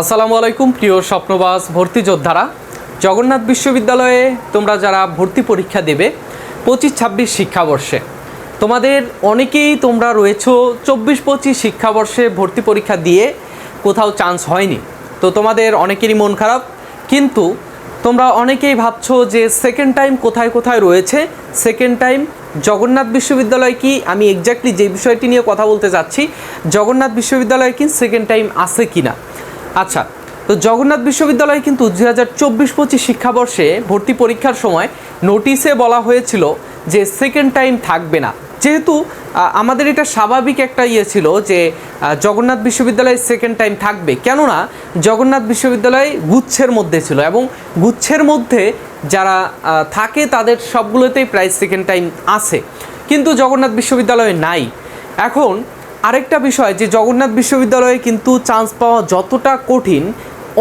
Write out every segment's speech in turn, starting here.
আসসালামু আলাইকুম, প্রিয় স্বপ্নবাস ভর্তি যোদ্ধারা। জগন্নাথ বিশ্ববিদ্যালয়ে তোমরা যারা ভর্তি পরীক্ষা দেবে, পঁচিশ ছাব্বিশ শিক্ষাবর্ষে। তোমাদের অনেকেই তোমরা রয়েছো চব্বিশ পঁচিশ শিক্ষাবর্ষে ভর্তি পরীক্ষা দিয়ে কোথাও চান্স হয়নি। তো তোমাদের অনেকেরই মন খারাপ, কিন্তু তোমরা অনেকেই ভাবছ যে সেকেন্ড টাইম কোথায় কোথায় রয়েছে সেকেন্ড টাইম জগন্নাথ বিশ্ববিদ্যালয় কি? আমি এক্স্যাক্টলি যে বিষয়টি নিয়ে কথা বলতে যাচ্ছি, জগন্নাথ বিশ্ববিদ্যালয় কি সেকেন্ড টাইম আছে কি না আচ্ছা তো জগন্নাথ বিশ্ববিদ্যালয়ে কিন্তু দু হাজার চব্বিশ পঁচিশ শিক্ষাবর্ষে ভর্তি পরীক্ষার সময় নোটিশে বলা হয়েছিল যে সেকেন্ড টাইম থাকবে না। যেহেতু আমাদের এটা স্বাভাবিক একটা ইয়ে ছিল যে জগন্নাথ বিশ্ববিদ্যালয়ে সেকেন্ড টাইম থাকবে। কেননা, জগন্নাথ বিশ্ববিদ্যালয় গুচ্ছের মধ্যে ছিল এবং গুচ্ছের মধ্যে যারা থাকে তাদের সবগুলোতেই প্রায় সেকেন্ড টাইম আছে। কিন্তু জগন্নাথ বিশ্ববিদ্যালয়ে নাই। এখন আরেকটা বিষয়, যে জগন্নাথ বিশ্ববিদ্যালয়ে কিন্তু চান্স পাওয়া যতটা কঠিন,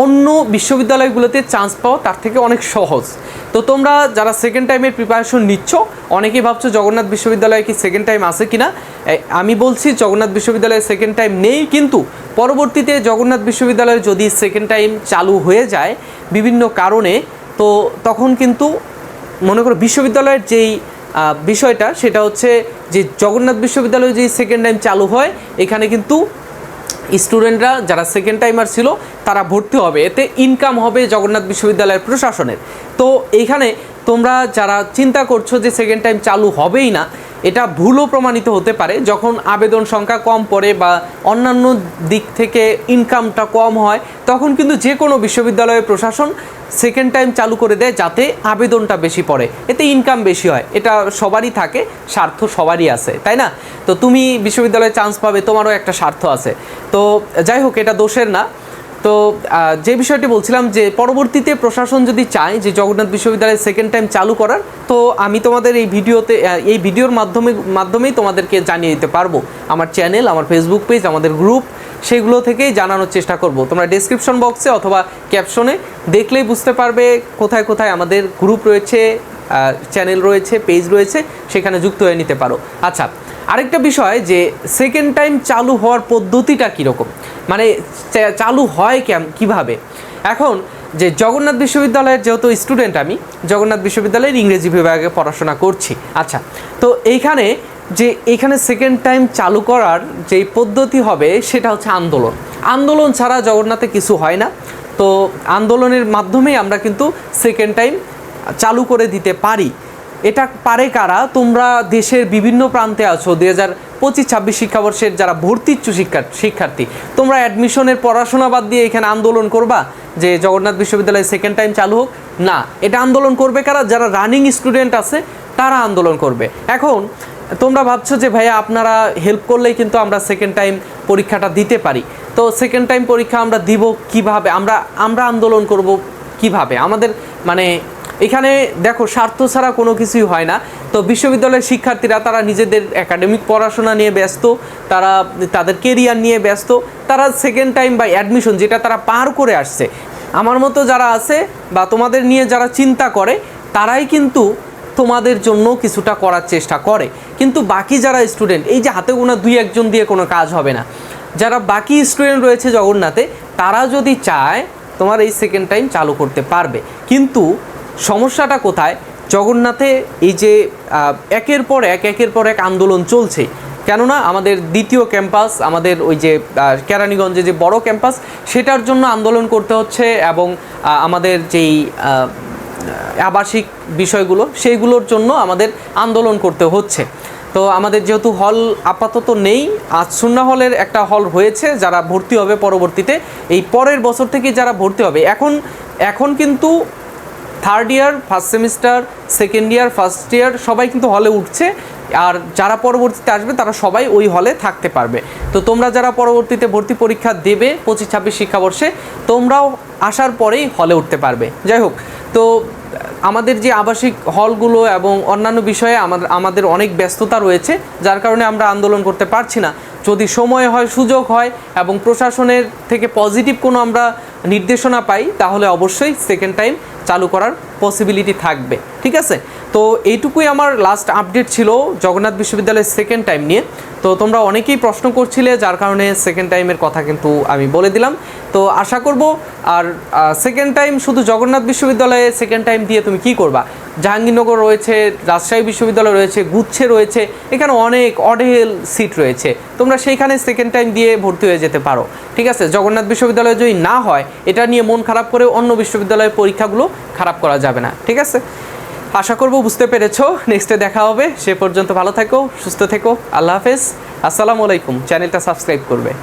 অন্য বিশ্ববিদ্যালয়গুলোতে চান্স পাওয়া তার থেকে অনেক সহজ। তো তোমরা যারা সেকেন্ড টাইমের প্রিপারেশন নিচ্ছ, অনেকেই ভাবছ জগন্নাথ বিশ্ববিদ্যালয়ে কি সেকেন্ড টাইম আছে কি না আমি বলছি জগন্নাথ বিশ্ববিদ্যালয়ে সেকেন্ড টাইম নেই, কিন্তু পরবর্তীতে জগন্নাথ বিশ্ববিদ্যালয়ে যদি সেকেন্ড টাইম চালু হয়ে যায় বিভিন্ন কারণে, তো তখন কিন্তু মনে করো বিশ্ববিদ্যালয়ের যেই বিষয়টা, সেটা হচ্ছে যে জগন্নাথ বিশ্ববিদ্যালয়ে যে সেকেন্ড টাইম চালু হয়, এখানে কিন্তু স্টুডেন্টরা যারা সেকেন্ড টাইমার ছিল, তারা ভর্তি হবে। এতে ইনকাম হবে জগন্নাথ বিশ্ববিদ্যালয়ের প্রশাসনের। তো এইখানে তোমরা যারা চিন্তা করছ যে সেকেন্ড টাইম চালু হবেই না, এটা ভুলও প্রমাণিত হতে পারে। যখন আবেদন সংখ্যা কম পড়ে বা অন্যান্য দিক থেকে ইনকামটা কম হয়, তখন কিন্তু যে কোনো বিশ্ববিদ্যালয়ের প্রশাসন সেকেন্ড টাইম চালু করে দেয় যাতে আবেদনটা বেশি পড়ে। এতে ইনকাম বেশি হয়। এটা সবারই থাকে, স্বার্থ সবারই আছে, তাই না? তো তুমি বিশ্ববিদ্যালয়ে চান্স পাবে, তোমারও একটা স্বার্থ আছে। তো যাই হোক, এটা দোষের না। তো যে বিষয়টি বলছিলাম যে পরবর্তীতে প্রশাসন যদি চায় যে জগন্নাথ বিশ্ববিদ্যালয়ে সেকেন্ড টাইম চালু করার, তো আমি তোমাদের এই ভিডিওতে এই ভিডিওর মাধ্যমে, মাধ্যমেই তোমাদেরকে জানিয়ে দিতে পারব। আমার চ্যানেল আমার ফেসবুক পেজ আমাদের গ্রুপ সেগুলো থেকেই জানানোর চেষ্টা করব। তোমরা ডেসক্রিপশন বক্সে অথবা ক্যাপশনে দেখলেই বুঝতে পারবে কোথায় কোথায় আমাদের গ্রুপ রয়েছে চ্যানেল রয়েছে পেজ রয়েছে, সেখানে যুক্ত হয়ে নিতে পারো। আচ্ছা আরেকটা বিষয় যে সেকেন্ড টাইম চালু হওয়ার পদ্ধতিটা কীরকম? মানে চালু হয় কেম, কীভাবে? এখন যে জগন্নাথ বিশ্ববিদ্যালয়ের যেহেতু স্টুডেন্ট আমি, জগন্নাথ বিশ্ববিদ্যালয়ের ইংরেজি বিভাগে পড়াশোনা করছি। আচ্ছা তো এইখানে যে এখানে সেকেন্ড টাইম চালু করার যেই পদ্ধতি হবে, সেটা হচ্ছে আন্দোলন। আন্দোলন ছাড়া জগন্নাথে কিছু হয় না। তো আন্দোলনের মাধ্যমেই আমরা কিন্তু সেকেন্ড টাইম চালু করে দিতে পারি। এটা পারে কারা? তোমরা দেশের বিভিন্ন প্রান্তে আছো। দুই হাজার পঁচিশ, ছাব্বিশ শিক্ষাবর্ষের যারা ভর্তি ইচ্ছু শিক্ষা শিক্ষার্থী, তোমরা অ্যাডমিশনের পড়াশোনা বাদ দিয়ে এখানে আন্দোলন করবা যে জগন্নাথ বিশ্ববিদ্যালয়ে সেকেন্ড টাইম চালু হোক? না। এটা আন্দোলন করবে কারা? যারা রানিং স্টুডেন্ট আছে, তারা আন্দোলন করবে। এখন তোমরা ভাবছ যে ভাইয়া আপনারা হেল্প করলেই কিন্তু আমরা সেকেন্ড টাইম পরীক্ষাটা দিতে পারি। তো সেকেন্ড টাইম পরীক্ষা আমরা দিব কীভাবে? আমরা আমরা আন্দোলন করব কীভাবে? আমাদের মানে এখানে দেখো, স্বার্থ ছাড়া কোনো কিছুই হয় না। তো বিশ্ববিদ্যালয়ের শিক্ষার্থীরা, তারা নিজেদের একাডেমিক পড়াশোনা নিয়ে ব্যস্ত, তারা তাদের কেরিয়ার নিয়ে ব্যস্ত, তারা সেকেন্ড টাইম বা অ্যাডমিশন যেটা তারা পার করে আসছে। আমার মতো যারা আছে বা তোমাদের নিয়ে যারা চিন্তা করে, তারাই কিন্তু তোমাদের জন্য কিছুটা করার চেষ্টা করে। কিন্তু বাকি যারা স্টুডেন্ট এই যে হাতে গোনা দুই একজন দিয়ে কোনো কাজ হবে না। যারা বাকি স্টুডেন্ট রয়েছে জগন্নাথে, তারা যদি চায়, তোমার এই সেকেন্ড টাইম চালু করতে পারবে। কিন্তু সমস্যাটা কোথায়? জগন্নাথে এই যে একের পর এক, একের পর এক আন্দোলন চলছে। কেননা আমাদের দ্বিতীয় ক্যাম্পাস আমাদের ওই যে কেরানীগঞ্জে যে বড় ক্যাম্পাস সেটার জন্য আন্দোলন করতে হচ্ছে এবং আমাদের যেই আবাসিক বিষয়গুলো, সেইগুলোর জন্য আমাদের আন্দোলন করতে হচ্ছে। তো আমাদের যেহেতু হল আপাতত নেই, আজ শূন্য হলের একটা হল হয়েছে, যারা ভর্তি হবে পরবর্তীতে। এই পরের বছর থেকে যারা ভর্তি হবে, এখন এখন কিন্তু third year first semester second year first year সবাই কিন্তু হলে উঠছে। আর যারা পরবর্তীতে আসবে, তারা সবাই ওই হলে থাকতে পারবে। তো তোমরা যারা পরবর্তীতে ভর্তি পরীক্ষা দেবে, পঁচিশ, ছাব্বিশ শিক্ষাবর্ষে, তোমরাও আসার পরেই হলে উঠতে পারবে। যাই হোক, তো আমাদের যে আবাসিক হলগুলো এবং অন্যান্য বিষয়ে আমাদের আমাদের অনেক ব্যস্ততা রয়েছে, যার কারণে আমরা আন্দোলন করতে পারছি না। যদি সময় হয়, সুযোগ হয় এবং প্রশাসনের থেকে পজিটিভ কোনো আমরা নির্দেশনা পাই, তাহলে অবশ্যই সেকেন্ড টাইম চালু করার পসিবিলিটি থাকবে। ঠিক আছে? তো এইটুকুই আমার লাস্ট আপডেট ছিল জগন্নাথ বিশ্ববিদ্যালয়ের সেকেন্ড টাইম নিয়ে। তো তোমরা অনেকেই প্রশ্ন করছিলে, যার কারণে সেকেন্ড টাইমের কথা কিন্তু আমি বলে দিলাম। তো আশা করব, আর সেকেন্ড টাইম শুধু জগন্নাথ বিশ্ববিদ্যালয়ে সেকেন্ড টাইম দিয়ে তুমি কি করবা? জাহাঙ্গীরনগর রয়েছে, রাজশাহী বিশ্ববিদ্যালয় রয়েছে, গুচ্ছে রয়েছে, এখানে অনেক অঢেল সিট রয়েছে। তোমরা সেইখানে সেকেন্ড টাইম দিয়ে ভর্তি হয়ে যেতে পারো। ঠিক আছে? জগন্নাথ বিশ্ববিদ্যালয়ে যদি না হয়, এটা নিয়ে মন খারাপ করে অন্য বিশ্ববিদ্যালয়ের পরীক্ষাগুলো খারাপ করা যাবে না। ঠিক আছে? আশা করব বুঝতে পেরেছ। নেক্সটে দেখা হবে। সে পর্যন্ত ভালো থেকো, সুস্থ থেকো। আল্লাহ হাফেজ। আসসালামু আলাইকুম। চ্যানেলটা সাবস্ক্রাইব করবে।